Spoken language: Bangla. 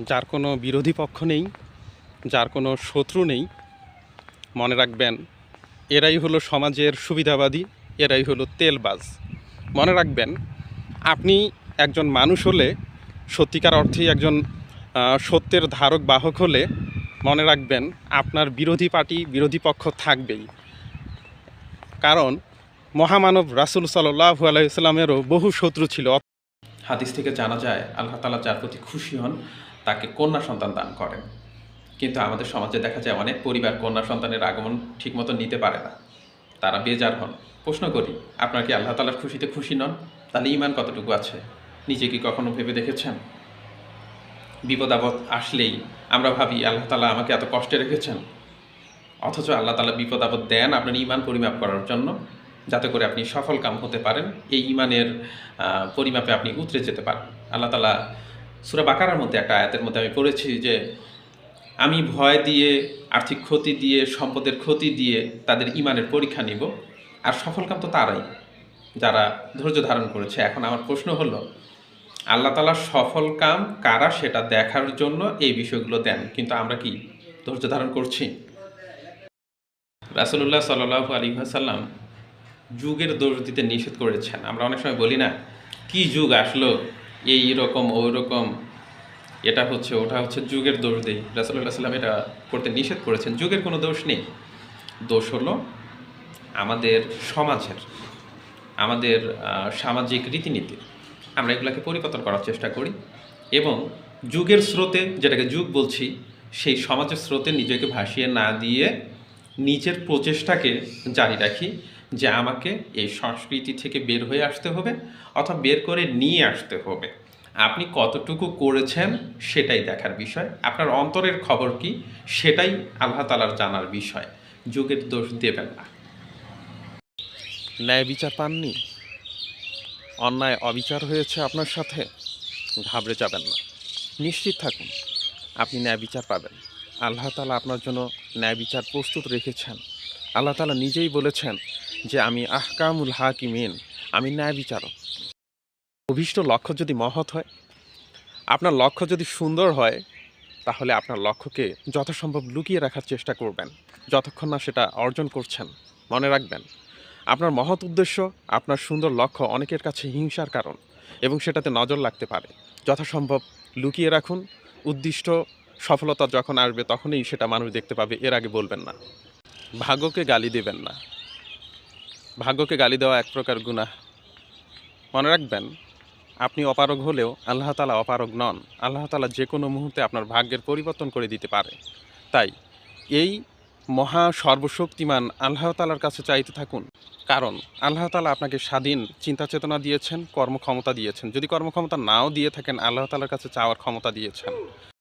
যার কোনো বিরোধী পক্ষ নেই, যার কোনো শত্রু নেই, মনে রাখবেন, এরাই হলো সমাজের সুবিধাবাদী, এরাই হলো তেলবাজ। মনে রাখবেন, আপনি একজন মানুষ হলে, সত্যিকার অর্থেই একজন সত্যের ধারক বাহক হলে, মনে রাখবেন, আপনার বিরোধী পার্টি, বিরোধী পক্ষ থাকবেই। কারণ, মহামানব রাসুল সাল্লাহ আলাইসাল্লামেরও বহু শত্রু ছিল। হাদিস থেকে জানা যায়, আল্লাহ তালা যার প্রতি খুশি হন তাকে কন্যা সন্তান দান করেন। কিন্তু আমাদের সমাজে দেখা যায় অনেক পরিবার কন্যা সন্তানের আগমন ঠিকমতো নিতে পারে না। তারা বেজার হন। প্রশ্ন করি, আপনার কি আল্লাহ তালার খুশিতে খুশি নন? তাহলে ইমান কতটুকু আছে? নিজে কি কখনো ভেবে দেখেছেন? বিপদ আপদ আসলেই আমরা ভাবি, আল্লাহ তালা আমাকে এত কষ্টে রেখেছেন। অথচ আল্লাহ তালা বিপদ আপদ দেন আপনার ইমান পরিমাপ করার জন্য, যাতে করে আপনি সফল কাম হতে পারেন। এই ইমানের পরিমাপে আপনি উতরে যেতে পারেন। আল্লাহ তালা সুরা বাকারার মধ্যে একটা আয়াতের মধ্যে আমি পড়েছি যে, আমি ভয় দিয়ে, আর্থিক ক্ষতি দিয়ে, সম্পদের ক্ষতি দিয়ে তাদের ইমানের পরীক্ষা নিব, আর সফল কাম তো তারাই। যারা ধৈর্য ধারণ করেছে, এখন আমার প্রশ্ন হলো, আল্লাহ তালা সফল কাম কারা সেটা দেখার জন্য এই বিষয়গুলো দেন? কিন্তু আমরা কি ধৈর্য ধারণ করছি? রাসুল্লাহ সাল্লাহ আলী সাল্লাম যুগের দোষ দিতে নিষেধ করেছেন। আমরা অনেক সময় বলি না, কি যুগ আসলো? এই রকম, ওই রকম। এটা হচ্ছে, ওটা হচ্ছে যুগের দোষ দেই। রাসুল্লাহ সাল্লাম এটা করতে নিষেধ করেছেন। যুগের কোনো দোষ নেই। দোষ হলো আমাদের সমাজের, আমাদের সামাজিক রীতিনীতির আমরা এগুলোকে পরিবর্তন করার চেষ্টা করি এবং যুগের স্রোতে, যেটাকে যুগ বলছি, সেই সমাজের স্রোতে নিজেকে ভাসিয়ে না দিয়ে নিজের প্রচেষ্টাকে জারি রাখি। যে আমাকে এই সংস্কৃতি থেকে বের হয়ে আসতে হবে অথবা বের করে নিয়ে আসতে হবে। আপনি কতটুকু করেছেন সেটাই দেখার বিষয়। আপনার অন্তরের খবর কি সেটাই আল্লাহ তালার জানার বিষয়। যুগের দোষ দেবেন না। ন্যায় বিচার পাননি? অন্যায় অবিচার হয়েছে আপনার সাথে? ঘাবড়ে যাবেন না। নিশ্চিত থাকুন, আপনি ন্যায় বিচার পাবেন। আল্লাহ তালা আপনার জন্য ন্যায় বিচার প্রস্তুত রেখেছেন। আল্লাহ তালা নিজেই বলেছেন যে আমি আহকামুল হাকিমিন, আমি ন্যায় বিচারক। অভীষ্ট লক্ষ্য যদি মহৎ হয়, আপনার লক্ষ্য যদি সুন্দর হয়, তাহলে আপনার লক্ষ্যকে যথাসম্ভব লুকিয়ে রাখার চেষ্টা করবেন, যতক্ষণ না সেটা অর্জন করছেন। মনে রাখবেন, আপনার মহৎ উদ্দেশ্য, আপনার সুন্দর লক্ষ্য অনেকের কাছে হিংসার কারণ এবং সেটাতে নজর লাগতে পারে। যথাসম্ভব লুকিয়ে রাখুন, উদ্দিষ্ট সফলতা যখন আসবে তখনই সেটা মানুষ দেখতে পাবে, এর আগে বলবেন না। ভাগ্যকে গালি দেবেন না। ভাগ্যকে গালি দেওয়া এক প্রকার গুনাহ। মনে রাখবেন, আপনি অপারগ হলেও আল্লাহ তালা অপারগ নন। আল্লাহ তালা যে কোনো মুহূর্তে আপনার ভাগ্যের পরিবর্তন করে দিতে পারে। তাই এই মহা সর্বশক্তিমান আল্লাহ তালার কাছে চাইতে থাকুন। কারণ আল্লাহ তালা আপনাকে স্বাধীন চিন্তা চেতনা দিয়েছেন, কর্মক্ষমতা দিয়েছেন। যদি কর্মক্ষমতা নাও দিয়ে থাকেন, আল্লাহ তালার কাছে চাওয়ার ক্ষমতা দিয়েছেন।